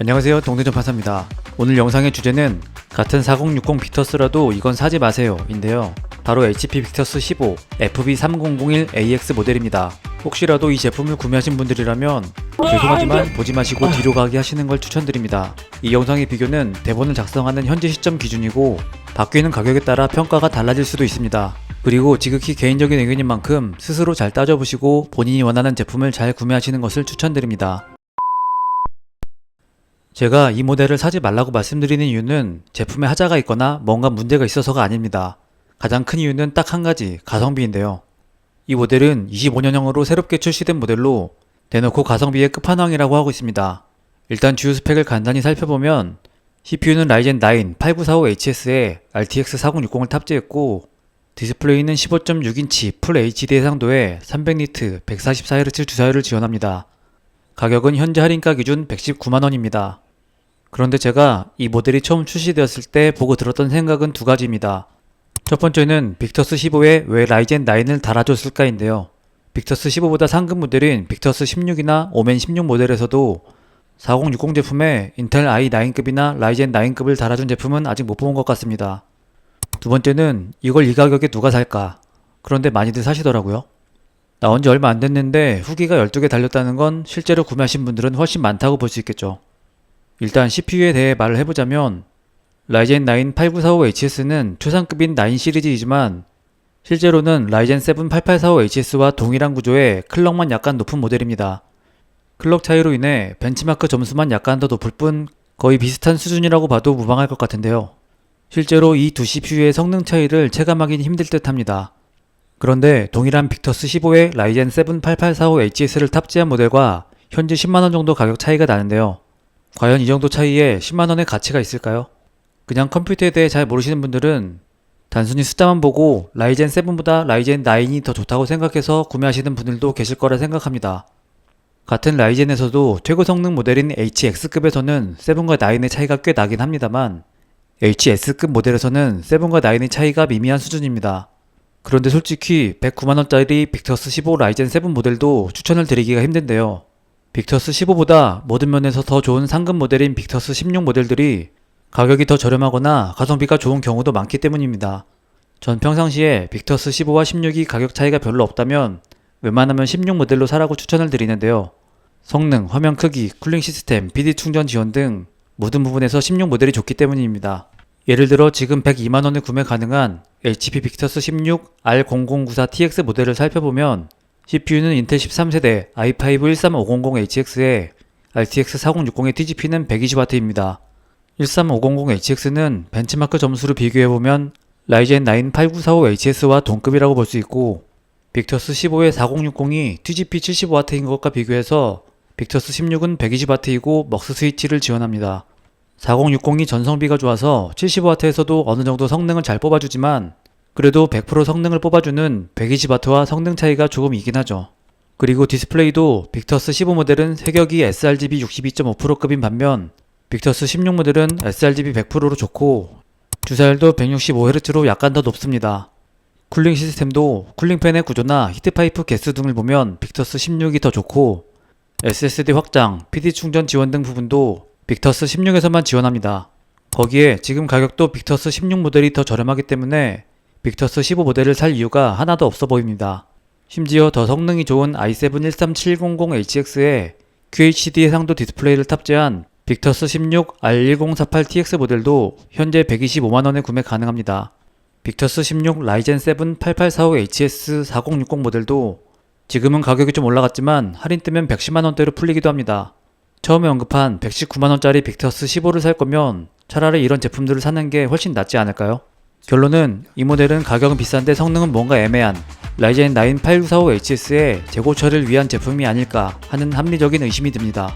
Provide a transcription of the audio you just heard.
안녕하세요. 동대전 파사입니다. 오늘 영상의 주제는 같은 4060 빅터스라도 이건 사지 마세요 인데요. 바로 HP 빅터스 15 FB3001AX 모델입니다. 혹시라도 이 제품을 구매하신 분들이라면 죄송하지만 보지 마시고 뒤로 가게 하시는 걸 추천드립니다. 이 영상의 비교는 대본을 작성하는 현재 시점 기준이고 바뀌는 가격에 따라 평가가 달라질 수도 있습니다. 그리고 지극히 개인적인 의견인 만큼 스스로 잘 따져보시고 본인이 원하는 제품을 잘 구매하시는 것을 추천드립니다 제가 이 모델을 사지 말라고 말씀드리는 이유는 제품에 하자가 있거나 뭔가 문제가 있어서가 아닙니다. 가장 큰 이유는 딱 한 가지, 가성비인데요. 이 모델은 25년형으로 새롭게 출시된 모델로 대놓고 가성비의 끝판왕이라고 하고 있습니다. 일단 주요 스펙을 간단히 살펴보면 CPU는 라이젠 9 8945HS에 RTX 4060을 탑재했고 디스플레이는 15.6인치 풀 HD 해상도에 300니트 144Hz 주사율을 지원합니다. 가격은 현재 할인가 기준 119만원입니다. 그런데 제가 이 모델이 처음 출시되었을 때 보고 들었던 생각은 두 가지입니다. 첫 번째는 빅터스 15에 왜 라이젠 9을 달아줬을까인데요. 빅터스 15보다 상급 모델인 빅터스 16이나 오멘 16 모델에서도 4060 제품에 인텔 i9급이나 라이젠 9급을 달아준 제품은 아직 못 본 것 같습니다. 두 번째는 이걸 이 가격에 누가 살까? 그런데 많이들 사시더라고요. 나온 지 얼마 안 됐는데 후기가 12개 달렸다는 건 실제로 구매하신 분들은 훨씬 많다고 볼 수 있겠죠. 일단 CPU에 대해 말을 해보자면 라이젠 9 8945HS는 최상급인 9 시리즈이지만 실제로는 라이젠 7 8845HS와 동일한 구조의 클럭만 약간 높은 모델입니다. 클럭 차이로 인해 벤치마크 점수만 약간 더 높을 뿐 거의 비슷한 수준이라고 봐도 무방할 것 같은데요. 실제로 이 두 CPU의 성능 차이를 체감하기는 힘들 듯 합니다. 그런데 동일한 빅터스 15의 라이젠 7 8845HS를 탑재한 모델과 현재 10만원 정도 가격 차이가 나는데요. 과연 이 정도 차이에 10만원의 가치가 있을까요? 그냥 컴퓨터에 대해 잘 모르시는 분들은 단순히 숫자만 보고 라이젠 7보다 라이젠 9이 더 좋다고 생각해서 구매하시는 분들도 계실 거라 생각합니다. 같은 라이젠에서도 최고 성능 모델인 HX급에서는 7과 9의 차이가 꽤 나긴 합니다만 HS급 모델에서는 7과 9의 차이가 미미한 수준입니다. 그런데 솔직히 109만원짜리 빅터스 15 라이젠 7 모델도 추천을 드리기가 힘든데요. 빅터스 15보다 모든 면에서 더 좋은 상급 모델인 빅터스 16 모델들이 가격이 더 저렴하거나 가성비가 좋은 경우도 많기 때문입니다. 전 평상시에 빅터스 15와 16이 가격 차이가 별로 없다면 웬만하면 16 모델로 사라고 추천을 드리는데요. 성능, 화면 크기, 쿨링 시스템, PD 충전 지원 등 모든 부분에서 16 모델이 좋기 때문입니다. 예를 들어 지금 102만원에 구매 가능한 HP 빅터스 16 R0094TX 모델을 살펴보면 CPU는 인텔 13세대 i5 13500HX에 RTX 4060의 TGP는 120W입니다. 13500HX는 벤치마크 점수로 비교해보면 라이젠 9 8945HS와 동급이라고 볼 수 있고 빅터스 15의 4060이 TGP 75W인 것과 비교해서 빅터스 16은 120W이고 먹스 스위치를 지원합니다. 4060이 전성비가 좋아서 75W에서도 어느 정도 성능을 잘 뽑아주지만 그래도 100% 성능을 뽑아주는 120W와 성능 차이가 조금 이긴 하죠. 그리고 디스플레이도 빅터스 15 모델은 세격이 sRGB 62.5%급인 반면 빅터스 16 모델은 sRGB 100%로 좋고 주사율도 165Hz로 약간 더 높습니다. 쿨링 시스템도 쿨링팬의 구조나 히트파이프 개수 등을 보면 빅터스 16이 더 좋고 SSD 확장, PD 충전 지원 등 부분도 빅터스 16에서만 지원합니다. 거기에 지금 가격도 빅터스 16 모델이 더 저렴하기 때문에 빅터스 15 모델을 살 이유가 하나도 없어 보입니다. 심지어 더 성능이 좋은 i7 13700HX에 QHD 해상도 디스플레이를 탑재한 빅터스 16 R1048TX 모델도 현재 125만원에 구매 가능합니다. 빅터스 16 라이젠 7 8845HS 4060 모델도 지금은 가격이 좀 올라갔지만 할인 뜨면 110만원대로 풀리기도 합니다. 처음에 언급한 119만원짜리 빅터스 15를 살 거면 차라리 이런 제품들을 사는 게 훨씬 낫지 않을까요? 결론은 이 모델은 가격은 비싼데 성능은 뭔가 애매한 라이젠 9 8945HS의 재고 처리를 위한 제품이 아닐까 하는 합리적인 의심이 듭니다.